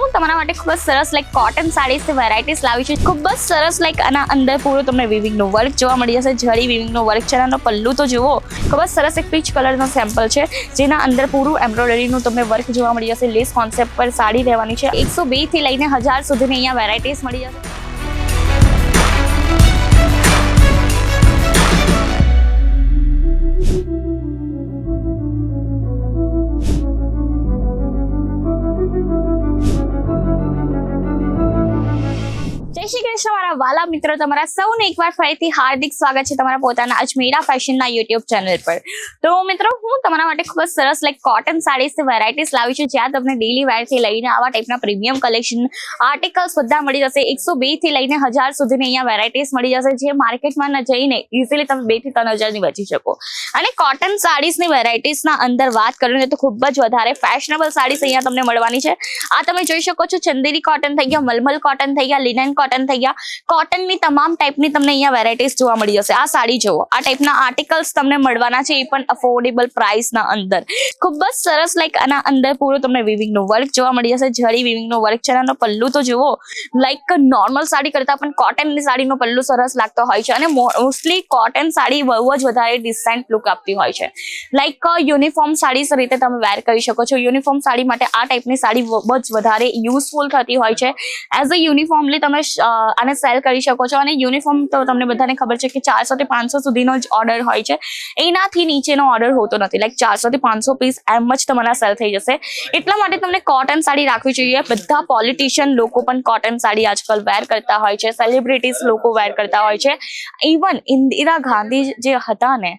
હું તમારા માટે ખૂબ જ સરસ લાઈક કોટન સાડીઝ વેરાયટીઝ લાવી છું. ખૂબ જ સરસ લાઈક આના અંદર પૂરું તમને વિવિંગનો વર્ક જોવા મળી જશે. જરી વિવિંગનો વર્ક છે આનો પલ્લું તો જુઓ, ખૂબ જ સરસ એક પીચ કલરનો સેમ્પલ છે, જેના અંદર પૂરું એમ્બ્રોઇડરીનું તમને વર્ક જોવા મળી જશે. લેસ કોન્સેપ્ટ પર સાડી રહેવાની છે. એકસો બેથી લઈને હજાર સુધીની અહીંયા વેરાયટીઝ મળી જશે. જય શ્રી કૃષ્ણ મારા વાલા મિત્રો તમારા સૌને એકવાર ફરીથી હાર્દિક સ્વાગત છે તમારા પોતાના અજમેરા ફેશનના યુટ્યુબ ચેનલ પર. તો મિત્રો, હું તમારા માટે ખૂબ જ સરસ લાઈક કોટન સાડીઝ વેરાયટીઝ લાવી છું, જ્યાં તમને ડેલી વેરથી લઈને આવા ટાઈપના પ્રીમિયમ કલેક્શન આર્ટિકલ્સ બધા મળી જશે. એકસો થી લઈને હજાર સુધીની અહીંયા વેરાયટીઝ મળી જશે, જે માર્કેટમાં જઈને ઇઝીલી તમે બેથી ત્રણ હજારની બચી શકો. અને કોટન સાડીઝની વેરાયટીઝના અંદર વાત કરીને તો ખૂબ જ વધારે ફેશનેબલ સાડીઝ અહીંયા તમને મળવાની છે. આ તમે જોઈ શકો છો, ચંદેરી કોટન થઈ ગયા, મલમલ કોટન થઈ ગયા લિનન કોટન થઈ ગયા કોટનની તમામ ટાઈપની તમને અહીંયા વેરાયટીઝ જોવા મળી જશે. આ સાડી જુઓ. આ ટાઈપના આર્ટિકલ્સ તમને મળવાના છે એ પણ અફોર્ડેબલ પ્રાઇસના અંદર. ખૂબ જ સરસ લાઈક આના અંદર પૂરું તમને વિવિંગનું વર્ક જોવા મળી જશે. જરી વિવિંગનું વર્ક છે. આનો પલ્લું તો જુઓ લાઈક નોર્મલ સાડી કરતા પણ કોટનની સાડીનો પલ્લું સરસ લાગતો હોય છે અને મોસ્ટલી કોટન સાડી બહુ જ વધારે ડિસેન્ટ લુક આપતી હોય છે. લાઈક યુનિફોર્મ સાડી રીતે તમે વેર કરી શકો છો. યુનિફોર્મ સાડી માટે આ ટાઈપની સાડી બહુ જ વધારે યુઝફુલ થતી હોય છે. એઝ અ યુનિફોર્મલી તમે આને સેલ કરી શકો છો અને યુનિફોર્મ તો તમને બધાને ખબર છે કે ચારસો થી પાંચસો સુધીનો જ ઓર્ડર હોય છે. એનાથી નીચેનો ઓર્ડર હોતો નથી. લાઈક ચારસો થી પાંચસો પીસ એમ જ તમારા સેલ થઈ જશે. એટલા માટે તમને કોટન સાડી રાખવી જોઈએ. બધા પોલિટિશિયન લોકો પણ કોટન સાડી આજકાલ વેર કરતા હોય છે. સેલિબ્રિટીઝ લોકો વેર કરતા હોય છે. ઇવન ઇન્દિરા ગાંધી જે હતા ને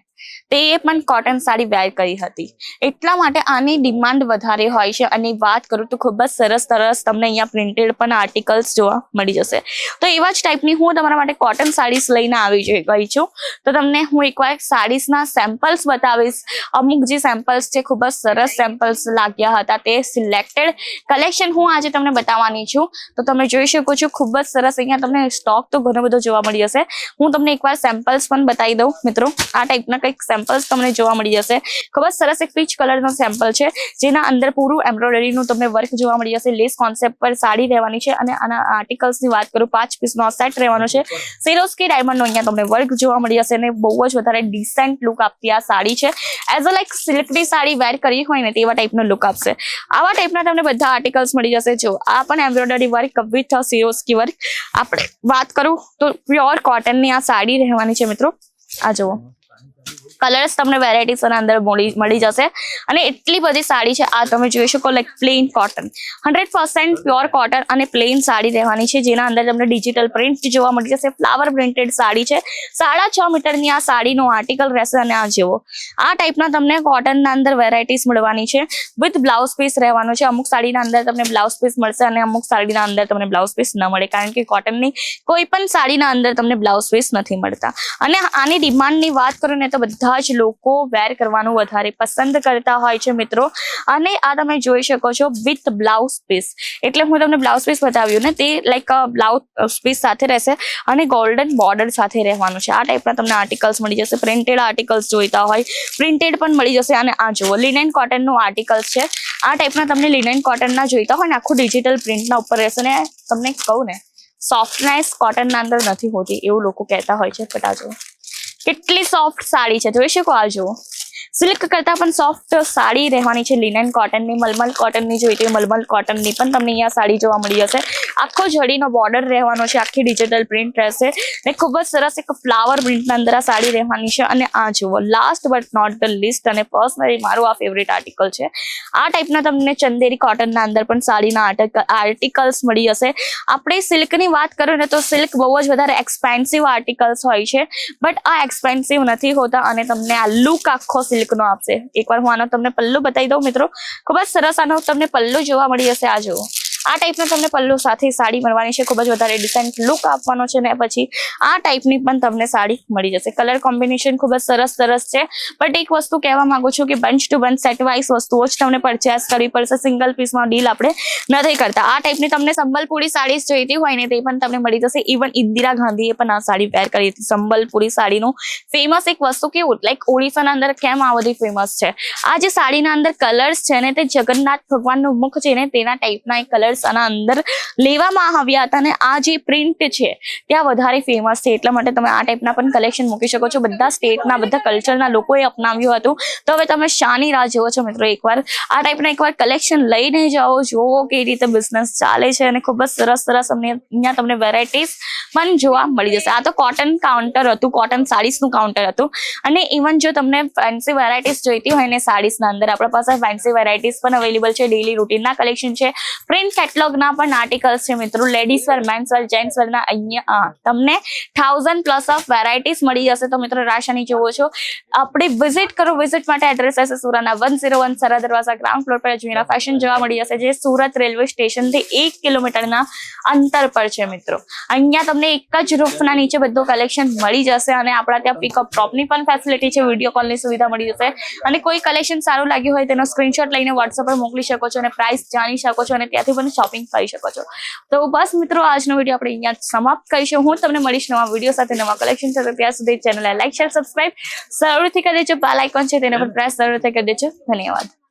તે પણ કોટન સાડી વેર કરી હતી. એટલા માટે આની ડિમાન્ડ વધારે હોય છે અને વાત કરું તો ખૂબ જ સરસ સરસ તમને અહીંયા પ્રિન્ટેડ પણ આર્ટિકલ્સ જોવા મળી જશે. તો એવા જ ટાઈપની હું તમારા માટે કોટન સાડીસ લઈને આવી ગઈ છું. તો તમને હું એકવાર સાડીસના સેમ્પલ્સ બતાવીશ. અમુક જે સેમ્પલ્સ છે ખૂબ જ સરસ સેમ્પલ્સ લાગ્યા હતા તે સિલેક્ટેડ કલેક્શન હું આજે તમને બતાવવાની છું. તો તમે જોઈ શકો છો ખૂબ જ સરસ અહીંયા તમને સ્ટોક તો ઘણો બધો જોવા મળી જશે. હું તમને એકવાર સેમ્પલ્સ પણ બતાવી દઉં મિત્રો. આ ટાઈપના કંઈક સેમ્પલ્સ તમને જોવા મળી જશે. ખૂબ જ સરસ એક પીચ કલરનો સેમ્પલ છે, જેના અંદર પૂરું એમ્બ્રોઇડરીનું તમને વર્ક જોવા મળી જશે. લેસ કોન્સેપ્ટ પર સાડી રહેવાની છે અને આના આર્ટિકલ્સની વાત કરું, પાંચ પીસનો સેટ રહેવાનો છે. સિરોસ્કી ડાયમંડનો અહીંયા તમને વર્ક જોવા મળી જશે અને બહુ જ વધારે ડિસેન્ટ લુક આપતી આ સાડી છે. એઝ અ લાઈક સિલ્કની સાડી વેર કરી હોય ને તેવા ટાઈપનો લુક આપશે. આવા ટાઈપના તમને બધા આર્ટિકલ્સ મળી જશે. જો આ પણ embroidery work with Swarovski work આપણે વાત કરું તો પ્યોર કોટનની આ સાડી રહેવાની છે મિત્રો. આ જુઓ. કલર્સ તમને વેરાયટીઝ અંદર મળી જશે. અને એટલી બધી સાડી છે, આ તમે જોઈ શકો like plain cotton hundred percent pure cotton અને પ્લેન સાડી રહેવાની છે, જેના અંદર તમને ડિજિટલ પ્રિન્ટ જોવા મળી જશે. ફ્લાવર પ્રિન્ટેડ સાડી છે. સાડા છ મીટરની આ સાડીનો આર્ટિકલ રહેશે અને આ જેવો. આ ટાઈપના તમને કોટનના અંદર વેરાયટીઝ મળવાની છે. વિથ બ્લાઉઝ પીસ રહેવાનો છે. અમુક સાડીના અંદર તમને બ્લાઉઝ પીસ મળશે અને અમુક સાડીના અંદર તમને બ્લાઉઝ પીસ ન મળે, કારણ કે કોટનની કોઈ પણ સાડીના અંદર તમને બ્લાઉઝ પીસ નથી મળતા. અને આની ડિમાન્ડની વાત કરું ને તો બધા જ લોકો વેર કરવાનું વધારે પસંદ કરતા હોય છે મિત્રો. અને આ તમે જોઈ શકો છો વિથ બ્લાઉઝ પીસ એટલે હું તમને બ્લાઉઝ પીસ બતાવ્યું ને તે લાઈક બ્લાઉઝ પીસ સાથે રહેશે અને ગોલ્ડન બોર્ડર સાથે રહેવાનું છે. આ ટાઈપના તમને આર્ટિકલ્સ મળી જશે. પ્રિન્ટેડ આર્ટિકલ્સ જોઈતા હોય પ્રિન્ટેડ પણ મળી જશે. અને આ જુઓ લિનેન કોટનનું આર્ટિકલ્સ છે. આ ટાઈપના તમને લિનેન કોટનના જોઈતા હોય ને, આખું ડિજિટલ પ્રિન્ટના ઉપર રહેશે. ને તમને કહું ને સોફ્ટનેસ કોટનના અંદર નથી હોતી એવું લોકો કહેતા હોય છે. બટ આ કેટલી સોફ્ટ સાડી છે, જોઈ શકો આ જુઓ. સિલ્ક કરતા પણ સોફ્ટ સાડી રહેવાની છે લિનન કોટનની મલમલ કોટનની જોઈતી મલમલ કોટનની પણ તમને અહીંયા સાડી જોવા મળી જશે. આખો જડીનો બોર્ડર રહેવાનો છે, આખી ડિજિટલ પ્રિન્ટ રહેશે ને ખૂબ જ સરસ એક ફ્લાવર પ્રિન્ટના અંદર આ સાડી રહેવાની છે અને આ જુઓ last but not the least અને પર્સનલી મારું આ ફેવરેટ આર્ટિકલ છે. આ ટાઈપના તમને ચંદેરી કોટનના અંદર પણ સાડીના આર્ટિકલ્સ મળી જશે આપણે સિલ્કની વાત કરું ને તો સિલ્ક બહુ જ વધારે એક્સપેન્સિવ આર્ટિકલ્સ હોય છે બટ આ એક્સપેન્સિવ નથી હોતા અને તમને આ લુક આખો સિલ્કનો આપશે. એકવાર હું આનો તમને પલ્લુ બતાવી દઉં મિત્રો. ખૂબ જ સરસ આનો તમને પલ્લુ જોવા મળી જશે આ જુઓ. આ ટાઈપનો તમને પલ્લુ સાથે સાડી મળવાની છે. ખૂબ જ વધારે ડિસેન્ટ લુક આપવાનો છે ને પછી આ ટાઈપની પણ તમને સાડી મળી જશે. કલર કોમ્બિનેશન ખૂબ જ સરસ સરસ છે. બટ એક વસ્તુ કહેવા માંગુ છું કે bunch to bunch set wise વસ્તુઓ જ તમને પરચેસ કરવી પડશે. સિંગલ પીસમાં ડીલ આપણે નથી કરતા. આ ટાઈપની તમને સંબલપુરી સાડી જોઈતી હોય ને તે પણ તમને મળી જશે. ઇવન ઇન્દિરા ગાંધીએ પણ આ સાડી વેર કરી હતી. સંબલપુરી સાડીનું ફેમસ એક વસ્તુ કેવું? લાઈક ઓડિશાના અંદર કેમ આ બધી ફેમસ છે? આ જે સાડીના અંદર કલર્સ છે ને તે જગન્નાથ ભગવાનનું મુખ છે ને તેના ટાઈપના એક કલર મોડેલ્સ આના અંદર લેવામાં આવ્યા હતા અને આ જે પ્રિન્ટ છે, ત્યાં વધારે ફેમસ છે. એટલા માટે તમે આ ટાઈપના પણ કલેક્શન મૂકી શકો છો. બધા સ્ટેટના બધા કલ્ચરના લોકોએ અપનાવ્યું હતું. તો હવે તમે શાની રાહ જુઓ છો મિત્રો એકવાર. આ ટાઈપના એકવાર કલેક્શન લઈને જાઓ. જુઓ કે રીતે બિઝનેસ ચાલે છે અને ખૂબ જ સરસ સરસ અમને અહીંયા તમને વેરાયટીઝ પણ જોવા મળી જશે. આ તો કોટન કાઉન્ટર હતું કોટન સાડીસનું કાઉન્ટર હતું. અને ઇવન જો તમને ફેન્સી વેરાયટીઝ જોઈતી હોય ને સાડીસના અંદર, આપણા પાસે ફેન્સી વેરાયટીઝ પણ અવેલેબલ છે. ડેલી રૂટીનના કલેક્શન છે. પ્રિન્ટ કેટલોગના પણ આર્ટિકલ્સ છે મિત્રો. Ladies wear men's wear gents વેરના અહીંયા તમને થાઉઝન્ડ પ્લસ ઓફ વેરાયટીઝ મળી જશે. તો મિત્રો, રાશાની જુઓ છો. આપણે વિઝિટ કરો વિઝિટ માટે એડ્રેસ હશે Surana one zero one Sara Darwaja ground floor પર અજમેરા ફેશન જોવા મળી જશે, જે સુરત રેલવે સ્ટેશનથી એક કિલોમીટરના અંતર પર છે મિત્રો. અહીંયા તમને એક જ રૂફના નીચે બધું કલેક્શન મળી જશે અને આપણા ત્યાં પિકઅપ ડ્રોપની પણ ફેસિલિટી છે વીડિયો કોલની સુવિધા મળી જશે. અને કોઈ કલેક્શન સારું લાગ્યું હોય તેનો સ્ક્રીનશોટ લઈને વોટ્સઅપ પર મોકલી શકો છો અને પ્રાઇસ જાણી શકો છો અને ત્યાંથી પણ શોપિંગ કરી શકો છો. તો બસ મિત્રો, આજનો વીડિયો આપણે અહીંયા સમાપ્ત કરીશું. હું તમને મળીશ નવા વીડિયો સાથે, નવા કલેક્શન સાથે. ત્યાં સુધી ચેનલ લાઈક શેર સબસ્ક્રાઈબ જરૂરથી કરી દેજો. બેલ આઇકોન છે, તેના પર પ્રેસ જરૂરથી કરી દેજો. ધન્યવાદ.